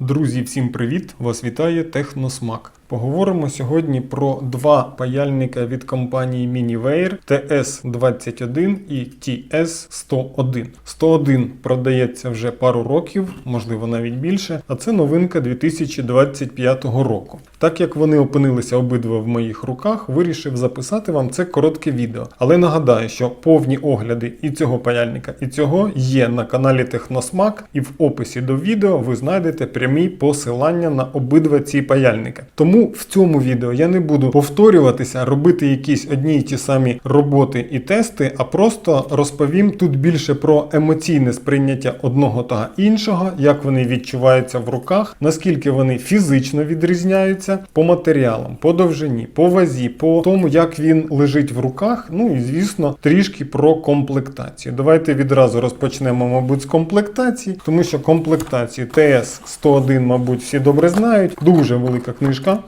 Друзі, всім привіт! Вас вітає Техносмак. Поговоримо сьогодні про два паяльника від компанії Miniware TS21 і TS101. 101 продається вже пару років, можливо навіть більше, а це новинка 2025 року. Так як вони опинилися обидва в моїх руках, вирішив записати вам це коротке відео. Але нагадаю, що повні огляди і цього паяльника, і цього є на каналі Техносмак, і в описі до відео ви знайдете прямі посилання на обидва ці паяльники. Тому в цьому відео я не буду повторюватися, робити якісь одні й ті самі роботи і тести, а просто розповім тут більше про емоційне сприйняття одного та іншого, як вони відчуваються в руках, наскільки вони фізично відрізняються по матеріалам, по довжині, по вазі, по тому, як він лежить в руках. Ну і звісно, трішки про комплектацію. Давайте відразу розпочнемо, мабуть, з комплектації, тому що комплектацію ТС 101, мабуть, всі добре знають. Дуже велика книжка.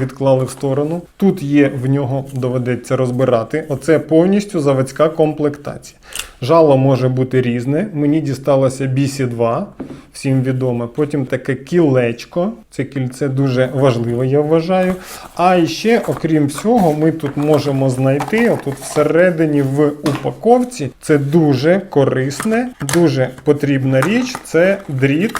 Відклали в сторону. Тут є в нього доведеться розбирати. Оце повністю заводська комплектація. Жало може бути різне. Мені дісталося BC2, всім відоме. Потім таке кілечко. Це кільце дуже важливе, я вважаю. А ще, окрім всього, ми тут можемо знайти отут всередині в упаковці. Це дуже корисне, дуже потрібна річ. Це дріт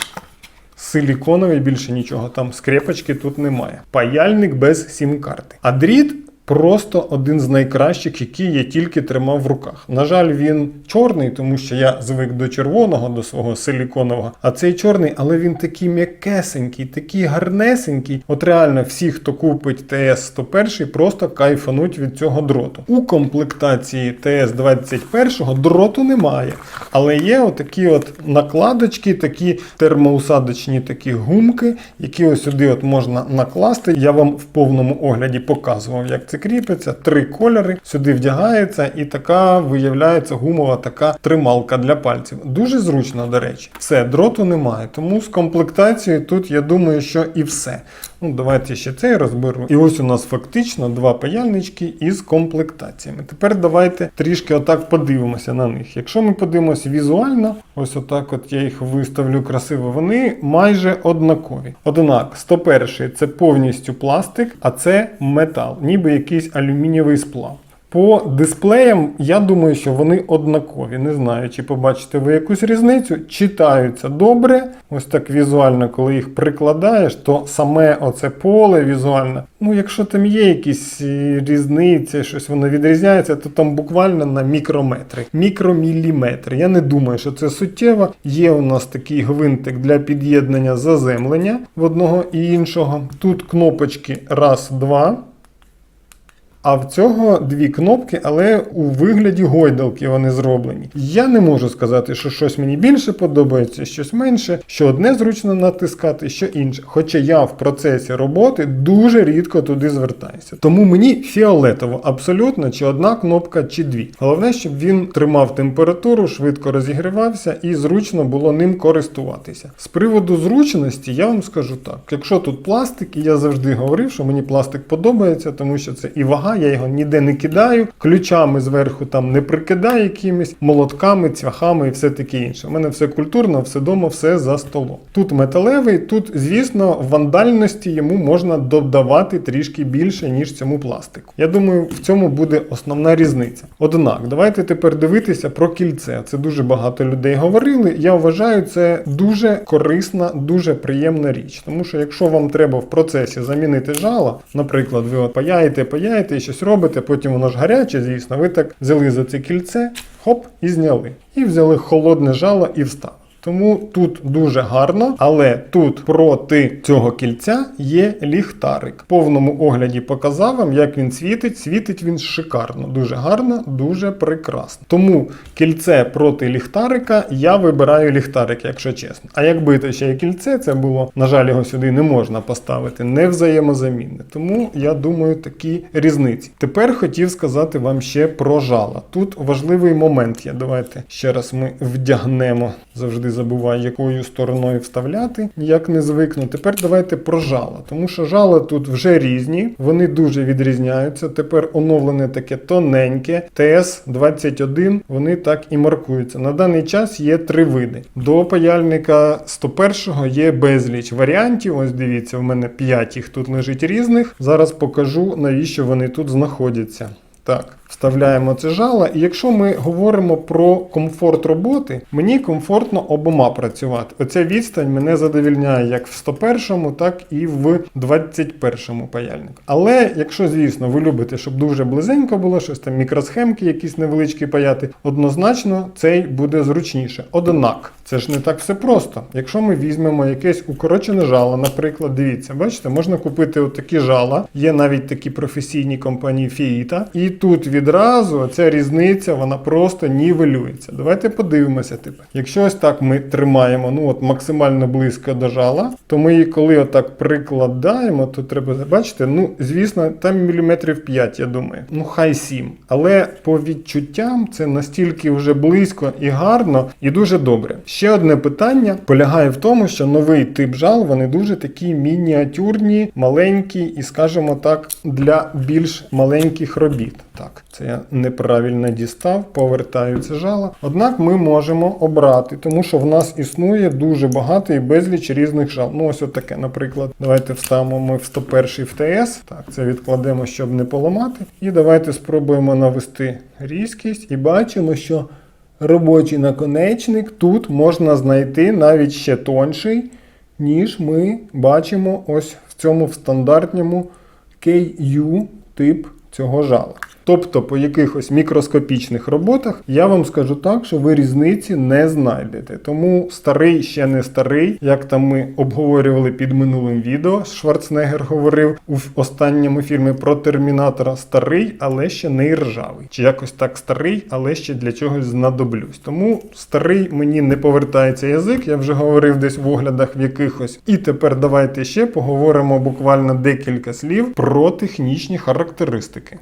силіконовий, більше нічого. Там скрепочки тут немає. Паяльник без сім-карти. А дріт просто один з найкращих, який я тільки тримав в руках. На жаль, він чорний, тому що я звик до червоного, до свого силіконового. А цей чорний, але він такий м'якесенький, такий гарнесенький. От реально всі, хто купить ТС-101, просто кайфануть від цього дроту. У комплектації ТС-21 дроту немає. Але є отакі от накладочки, такі термоусадочні такі гумки, які ось сюди от можна накласти. Я вам в повному огляді показував, як це кріпиться. Три кольори сюди вдягається, і така виявляється гумова така трималка для пальців. Дуже зручно, до речі. Все, дроту немає. Тому з комплектацією тут я думаю, що і все. Ну, давайте ще цей розберу. І ось у нас фактично два паяльнички із комплектаціями. Тепер давайте трішки отак подивимося на них. Якщо ми подивимося візуально, ось отак от я їх виставлю красиво, вони майже однакові. Однак, 101 це повністю пластик, а це метал, ніби якийсь алюмінієвий сплав. По дисплеям, я думаю, що вони однакові. Не знаю, чи побачите ви якусь різницю. Читаються добре. Ось так візуально, коли їх прикладаєш, то саме оце поле візуально. Ну, якщо там є якісь е, різниці, щось воно відрізняється, то там буквально на мікрометри, мікроміліметри. Я не думаю, що це суттєво. Є у нас такий гвинтик для під'єднання заземлення в одного і іншого. Тут кнопочки раз, два. А в цього дві кнопки, але у вигляді гойдалки вони зроблені. Я не можу сказати, що щось мені більше подобається, щось менше, що одне зручно натискати, що інше. Хоча я в процесі роботи дуже рідко туди звертаюся. Тому мені фіолетово абсолютно чи одна кнопка, чи дві. Головне, щоб він тримав температуру, швидко розігрівався і зручно було ним користуватися. З приводу зручності я вам скажу так: якщо тут пластик, і я завжди говорив, що мені пластик подобається, тому що це і вага я його ніде не кидаю, ключами зверху там не прикидаю якимись, молотками, цвяхами і все таке інше. У мене все культурно, все дома, все за столом. Тут металевий, тут, звісно, вандальності йому можна додавати трішки більше, ніж цьому пластику. Я думаю, в цьому буде основна різниця. Однак, давайте тепер дивитися про кільце. Це дуже багато людей говорили. Я вважаю, це дуже корисна, дуже приємна річ. Тому що якщо вам треба в процесі замінити жало, наприклад, ви от паяєте, паяєте щось робите, потім воно ж гаряче, звісно, ви так взяли за це кільце, хоп, і зняли. І взяли холодне жало і вставили. Тому тут дуже гарно, але тут проти цього кільця є ліхтарик. В повному огляді показав вам, як він світить. Світить він шикарно, дуже гарно, дуже прекрасно. Тому кільце проти ліхтарика я вибираю ліхтарик, якщо чесно. А якби то ще є кільце, це було, на жаль, його сюди не можна поставити, не взаємозамінне. Тому я думаю, такі різниці. Тепер хотів сказати вам ще про жало. Тут важливий момент є. Давайте ще раз ми вдягнемо завжди забуваю, якою стороною вставляти, ніяк не звикну. Тепер давайте про жало, тому що жала тут вже різні, вони дуже відрізняються. Тепер оновлене таке тоненьке, ТС-21, вони так і маркуються. На даний час є три види. До паяльника 101 є безліч варіантів. Ось дивіться, в мене 5 їх тут лежить різних. Зараз покажу, навіщо вони тут знаходяться. Так, вставляємо це жало. І якщо ми говоримо про комфорт роботи, мені комфортно обома працювати. Оця відстань мене задовільняє як в 101, так і в 21 паяльнику. Але якщо, звісно, ви любите, щоб дуже близенько було, щось там мікросхемки, якісь невеличкі паяти, однозначно цей буде зручніше. Однак, це ж не так все просто. Якщо ми візьмемо якесь укорочене жало, наприклад, дивіться, бачите, можна купити отакі жала, є навіть такі професійні компанії Фіїта, і тут відразу ця різниця вона просто нівелюється. Давайте подивимося. Типу. Якщо ось так ми тримаємо ну от максимально близько до жала, то ми її коли отак прикладаємо, то треба бачите, ну звісно, там міліметрів 5, я думаю. Ну хай 7. Але по відчуттям це настільки вже близько і гарно, і дуже добре. Ще одне питання полягає в тому, що новий тип жал вони дуже такі мініатюрні, маленькі і, скажімо так, для більш маленьких робіт. Так, це я неправильно дістав, повертаю це жало. Однак ми можемо обрати, тому що в нас існує дуже багато і безліч різних жал. Ну, ось таке, наприклад. Давайте вставимо ми в 101 в ТС. Так, це відкладемо, щоб не поламати. І давайте спробуємо навести різкість і бачимо, що робочий наконечник тут можна знайти навіть ще тонший, ніж ми бачимо ось в цьому в стандартному KU тип цього жала. Тобто по якихось мікроскопічних роботах я вам скажу так, що ви різниці не знайдете. Тому старий ще не старий, як там ми обговорювали під минулим відео. Шварценеггер говорив у останньому фільмі про термінатора старий, але ще не ржавий. Чи якось так старий, але ще для чогось знадоблюсь. Тому старий мені не повертається язик, я вже говорив десь в оглядах в якихось. І тепер давайте ще поговоримо буквально декілька слів про технічні характеристики.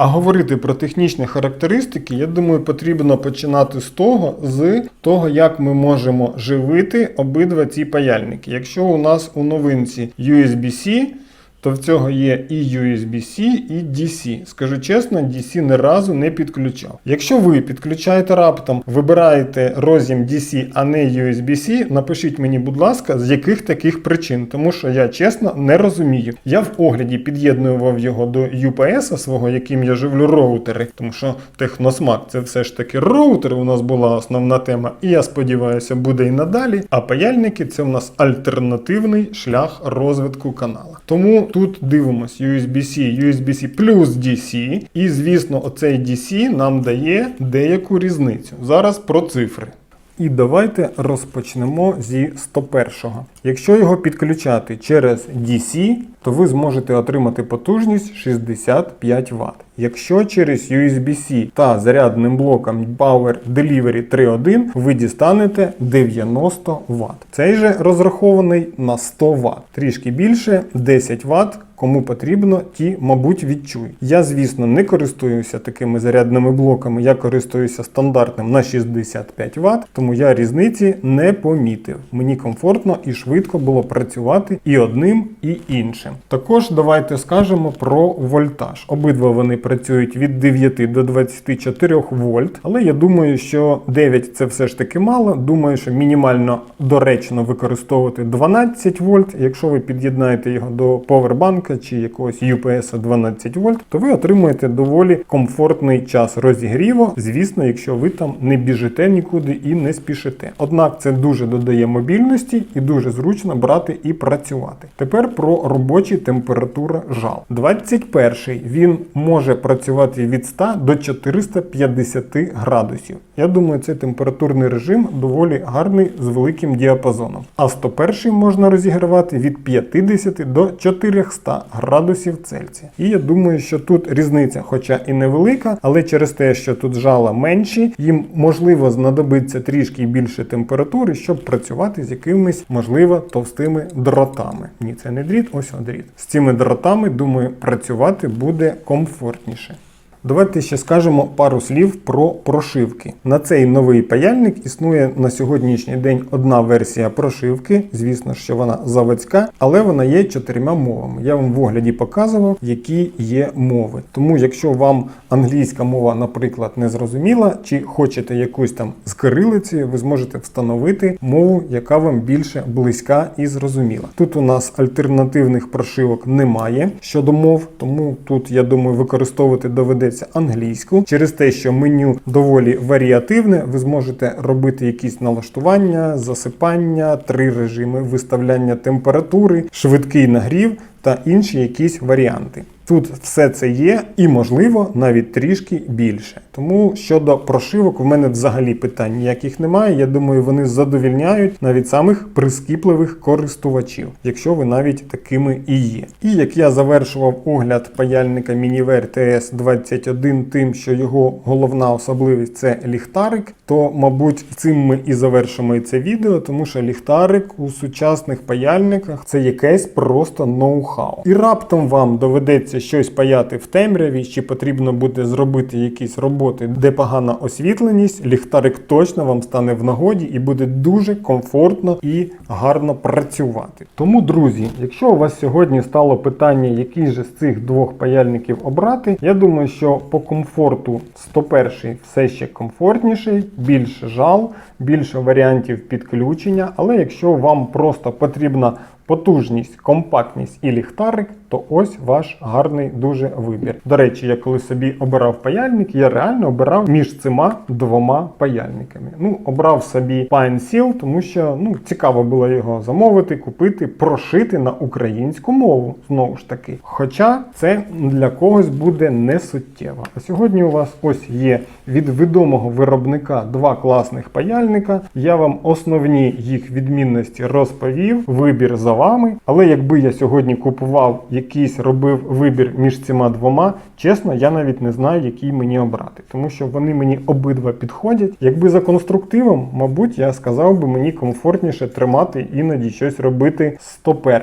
А говорити про технічні характеристики, я думаю, потрібно починати з того, з того, як ми можемо живити обидва ці паяльники. Якщо у нас у новинці USB-C, то в цього є і USB-C, і DC. Скажу чесно, DC ні разу не підключав. Якщо ви підключаєте раптом, вибираєте роз'єм DC, а не USB-C, напишіть мені, будь ласка, з яких таких причин, тому що я чесно не розумію. Я в огляді під'єднував його до UPS свого, яким я живлю роутери, тому що техносмак це все ж таки роутер. У нас була основна тема, і я сподіваюся, буде і надалі. А паяльники це у нас альтернативний шлях розвитку канала. Тому тут дивимось USB-C, USB-C плюс DC. І, звісно, оцей DC нам дає деяку різницю. Зараз про цифри. І давайте розпочнемо зі 101-го. Якщо його підключати через DC, то ви зможете отримати потужність 65 Вт. Якщо через USB-C та зарядним блоком Power Delivery 3.1 ви дістанете 90 Вт. Цей же розрахований на 100 Вт. Трішки більше 10 Вт. Кому потрібно, ті, мабуть, відчують. Я, звісно, не користуюся такими зарядними блоками, я користуюся стандартним на 65 Вт, тому я різниці не помітив. Мені комфортно і швидко було працювати і одним, і іншим. Також давайте скажемо про вольтаж. Обидва вони працюють від 9 до 24 вольт, але я думаю, що 9 це все ж таки мало. Думаю, що мінімально доречно використовувати 12 вольт. Якщо ви під'єднаєте його до повербанка чи якогось UPS 12 вольт, то ви отримуєте доволі комфортний час розігріву. Звісно, якщо ви там не біжите нікуди і не спішите. Однак це дуже додає мобільності і дуже зручно брати і працювати. Тепер про робочі температури жал. 21 він може працювати від 100 до 450 градусів. Я думаю, цей температурний режим доволі гарний з великим діапазоном. А 101 можна розігрівати від 50 до 400 градусів Цельсія. І я думаю, що тут різниця, хоча і невелика, але через те, що тут жала менші, їм можливо знадобиться трішки більше температури, щоб працювати з якимись, можливо, товстими дротами. Ні, це не дріт, ось дріт. З цими дротами, думаю, працювати буде комфортніше. Давайте ще скажемо пару слів про прошивки. На цей новий паяльник існує на сьогоднішній день одна версія прошивки. Звісно, що вона заводська, але вона є чотирма мовами. Я вам в огляді показував, які є мови. Тому, якщо вам англійська мова, наприклад, не зрозуміла, чи хочете якусь там з кирилиці, ви зможете встановити мову, яка вам більше близька і зрозуміла. Тут у нас альтернативних прошивок немає щодо мов, тому тут я думаю використовувати доведеться англійську. Через те, що меню доволі варіативне, ви зможете робити якісь налаштування, засипання, три режими виставляння температури, швидкий нагрів та інші якісь варіанти. Тут все це є і, можливо, навіть трішки більше. Тому щодо прошивок, в мене взагалі питань ніяких немає. Я думаю, вони задовільняють навіть самих прискіпливих користувачів, якщо ви навіть такими і є. І як я завершував огляд паяльника Miniver TS21 тим, що його головна особливість це ліхтарик, то, мабуть, цим ми і завершимо це відео, тому що ліхтарик у сучасних паяльниках це якесь просто ноу-хау. І раптом вам доведеться щось паяти в темряві, чи потрібно буде зробити якісь роботи, де погана освітленість, ліхтарик точно вам стане в нагоді і буде дуже комфортно і гарно працювати. Тому, друзі, якщо у вас сьогодні стало питання, який же з цих двох паяльників обрати, я думаю, що по комфорту 101 все ще комфортніший, більше жал, більше варіантів підключення. Але якщо вам просто потрібна потужність, компактність і ліхтарик, то ось ваш гарний дуже вибір. До речі, я коли собі обирав паяльник, я реально обирав між цими двома паяльниками. Ну, обрав собі Pine Seal, тому що ну, цікаво було його замовити, купити, прошити на українську мову знову ж таки. Хоча це для когось буде не суттєво. А сьогодні у вас ось є від відомого виробника два класних паяльника. Я вам основні їх відмінності розповів. Вибір за вами. Але якби я сьогодні купував якийсь робив вибір між цими двома, чесно, я навіть не знаю, який мені обрати, тому що вони мені обидва підходять. Якби за конструктивом, мабуть, я сказав би мені комфортніше тримати іноді щось робити 101.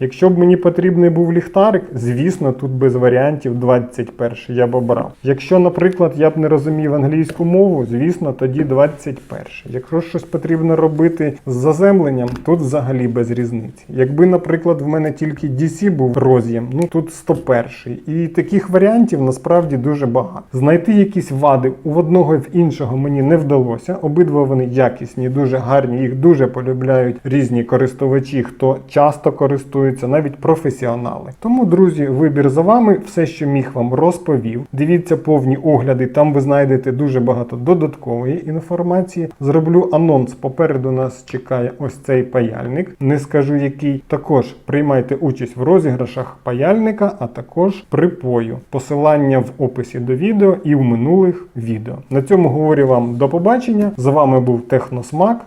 Якщо б мені потрібний був ліхтарик, звісно, тут без варіантів 21 я б обрав. Якщо, наприклад, я б не розумів англійську мову, звісно, тоді 21. Якщо щось потрібно робити з заземленням, тут взагалі без різниці. Якби, наприклад, в мене тільки DC був роз'єм, ну тут 101. І таких варіантів насправді дуже багато. Знайти якісь вади у одного і в іншого мені не вдалося. Обидва вони якісні, дуже гарні, їх дуже полюбляють різні користувачі, хто часто користується навіть професіонали. Тому, друзі, вибір за вами, все, що міг вам розповів. Дивіться повні огляди, там ви знайдете дуже багато додаткової інформації. Зроблю анонс. Попереду нас чекає ось цей паяльник. Не скажу який. Також приймайте участь в розіграшах паяльника, а також припою. Посилання в описі до відео і в минулих відео. На цьому говорю вам до побачення. З вами був Техносмак.